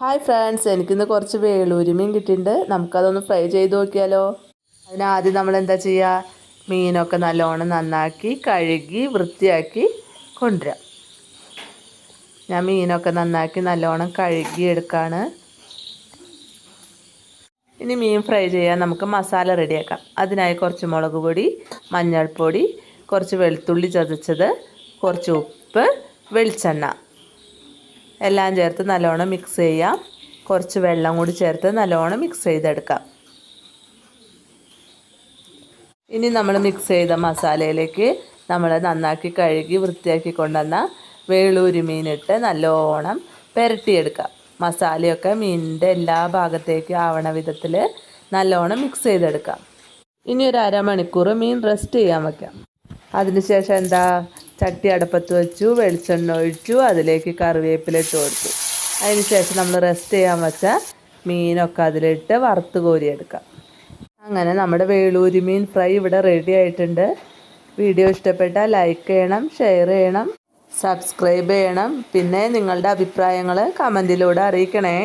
Hi friends എനിക്കിന്ന് കുറച്ച് വേളൂരി മീൻ കിട്ടിയിട്ടുണ്ട്. നമുക്കതൊന്ന് ഫ്രൈ ചെയ്ത് നോക്കിയാലോ? അതിനാദ്യം നമ്മൾ എന്താ ചെയ്യുക മീനൊക്കെ നല്ലോണം നന്നാക്കി കഴുകി വൃത്തിയാക്കി കൊണ്ടുവരാം. ഞാൻ മീനൊക്കെ നന്നാക്കി നല്ലോണം കഴുകി എടുക്കാണ്. ഇനി മീൻ ഫ്രൈ ചെയ്യാൻ നമുക്ക് മസാല റെഡിയാക്കാം. അതിനായി കുറച്ച് മുളക് പൊടി മഞ്ഞൾപ്പൊടി കുറച്ച് വെളുത്തുള്ളി ചതച്ചത് കുറച്ച് ഉപ്പ് വെളിച്ചെണ്ണ. എല്ലാം ചേർത്ത് നല്ലോണം മിക്സ് ചെയ്യാം. കുറച്ച് വെള്ളം കൂടി ചേർത്ത് നല്ലോണം മിക്സ് ചെയ്തെടുക്കാം. ഇനി നമ്മൾ മിക്സ് ചെയ്ത മസാലയിലേക്ക് നമ്മൾ നന്നാക്കി കഴുകി വൃത്തിയാക്കി കൊണ്ടുവന്ന വേളൂരി മീനിട്ട് നല്ലോണം പുരട്ടിയെടുക്കാം. മസാലയൊക്കെ മീനിന്റെ എല്ലാ ഭാഗത്തേക്കും ആവണ വിധത്തിൽ നല്ലോണം മിക്സ് ചെയ്തെടുക്കാം. ഇനി ഒരു അരമണിക്കൂർ മീൻ റെസ്റ്റ് ചെയ്യാൻ വയ്ക്കാം അതിനുശേഷം എന്താ ചട്ടി അടുപ്പത്ത് വെച്ചു വെളിച്ചെണ്ണ ഒഴിച്ചു അതിലേക്ക് കറിവേപ്പില ഇട്ട് കൊടുത്തു. അതിന് ശേഷം നമ്മൾ റെസ്റ്റ് ചെയ്യാൻ വെച്ച മീനൊക്കെ അതിലിട്ട് വറുത്ത് കോരിയെടുക്കാം. അങ്ങനെ നമ്മുടെ വേളൂരി മീൻ ഫ്രൈ ഇവിടെ റെഡി ആയിട്ടുണ്ട്. വീഡിയോ ഇഷ്ടപ്പെട്ടാൽ ലൈക്ക് ചെയ്യണം ഷെയർ ചെയ്യണം സബ്സ്ക്രൈബ് ചെയ്യണം. പിന്നെ നിങ്ങളുടെ അഭിപ്രായങ്ങൾ കമന്റിലൂടെ അറിയിക്കണേ.